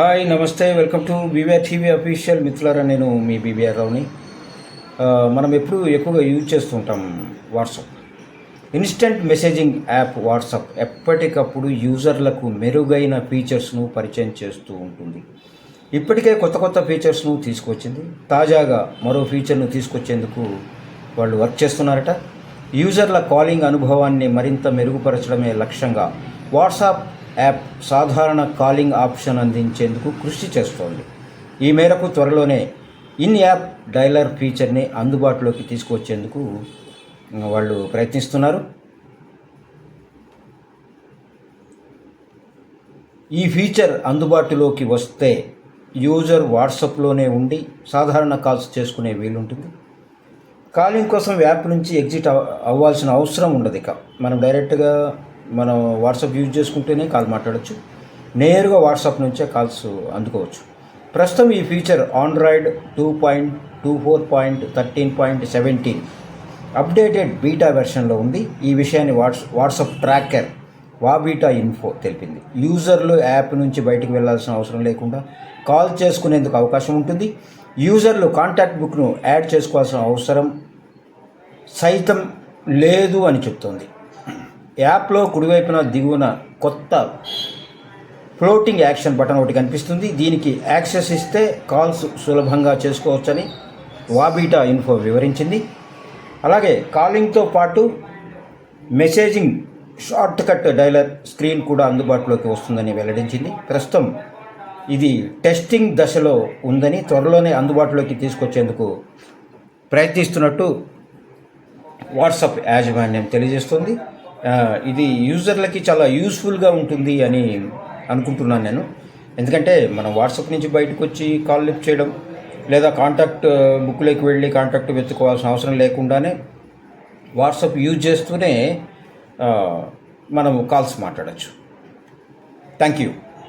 Hi నమస్తే welcome to BVR TV official మిత్రులారా నేను మీ బీబీఆర్ రావుని మనం ఎప్పుడు ఎక్కువగా యూజ్ చేస్తుంటాం WhatsApp. Instant messaging app WhatsApp ఎప్పటికప్పుడు యూజర్లకు మెరుగైన ఫీచర్స్ను పరిచయం చేస్తూ ఉంటుంది. ఇప్పటికే కొత్త కొత్త ఫీచర్స్ను తీసుకొచ్చింది. తాజాగా మరో ఫీచర్ను తీసుకొచ్చేందుకు వాళ్ళు వర్క్ చేస్తున్నారట. యూజర్ల కాలింగ్ అనుభవాన్ని మరింత మెరుగుపరచడమే లక్ష్యంగా వాట్సాప్ యాప్ సాధారణ కాలింగ్ ఆప్షన్ అందించేందుకు కృషి చేస్తోంది. ఈ మేరకు త్వరలోనే ఇన్ యాప్ డైలర్ ఫీచర్ని అందుబాటులోకి తీసుకొచ్చేందుకు వాళ్ళు ప్రయత్నిస్తున్నారు. ఈ ఫీచర్ అందుబాటులోకి వస్తే యూజర్ వాట్సాప్లోనే ఉండి సాధారణ కాల్స్ చేసుకునే వీలుంటుంది. కాలింగ్ కోసం యాప్ నుంచి ఎగ్జిట్ అవ్వాల్సిన అవసరం ఉండదు ఇక. మనం డైరెక్ట్గా మనం వాట్సాప్ యూజ్ చేసుకుంటేనే కాల్ మాట్లాడచ్చు. నేరుగా వాట్సాప్ నుంచే కాల్స్ అందుకోవచ్చు. ప్రస్తుతం ఈ feature Android two point two four point thirteen point seventeen updated beta వెర్షన్లో ఉంది. ఈ విషయాన్ని వాట్స్ వాట్సాప్ ట్రాకర్ వాబీటా ఇన్ఫో తెలిపింది. యూజర్లు యాప్ నుంచి బయటకు వెళ్ళాల్సిన అవసరం లేకుండా కాల్ చేసుకునేందుకు అవకాశం ఉంటుంది. యూజర్లు కాంటాక్ట్ బుక్ను యాడ్ చేసుకోవాల్సిన అవసరం సైతం లేదు అని చెప్తోంది. యాప్లో కుడివైపున దిగువన కొత్త ఫ్లోటింగ్ యాక్షన్ బటన్ ఒకటి కనిపిస్తుంది. దీనికి యాక్సెస్ ఇస్తే కాల్స్ సులభంగా చేసుకోవచ్చని వాబీటా ఇన్ఫో వివరించింది. అలాగే కాలింగ్తో పాటు messaging shortcut dialer screen కూడా అందుబాటులోకి వస్తుందని వెల్లడించింది. ప్రస్తుతం ఇది టెస్టింగ్ దశలో ఉందని త్వరలోనే అందుబాటులోకి తీసుకొచ్చేందుకు ప్రయత్నిస్తున్నట్టు వాట్సాప్ యాజమాన్యం తెలియజేస్తుంది. ఇది యూజర్లకి చాలా యూస్ఫుల్గా ఉంటుంది అని అనుకుంటున్నాను నేను. ఎందుకంటే మనం వాట్సాప్ నుంచి బయటకు వచ్చి కాల్ లిఫ్ట్ చేయడం లేదా కాంటాక్ట్ బుక్లోకి వెళ్ళి కాంటాక్ట్ వెతుక్కోవాల్సిన అవసరం లేకుండానే వాట్సాప్ యూజ్ చేస్తూనే మనం కాల్స్ మాట్లాడచ్చు. Thank you.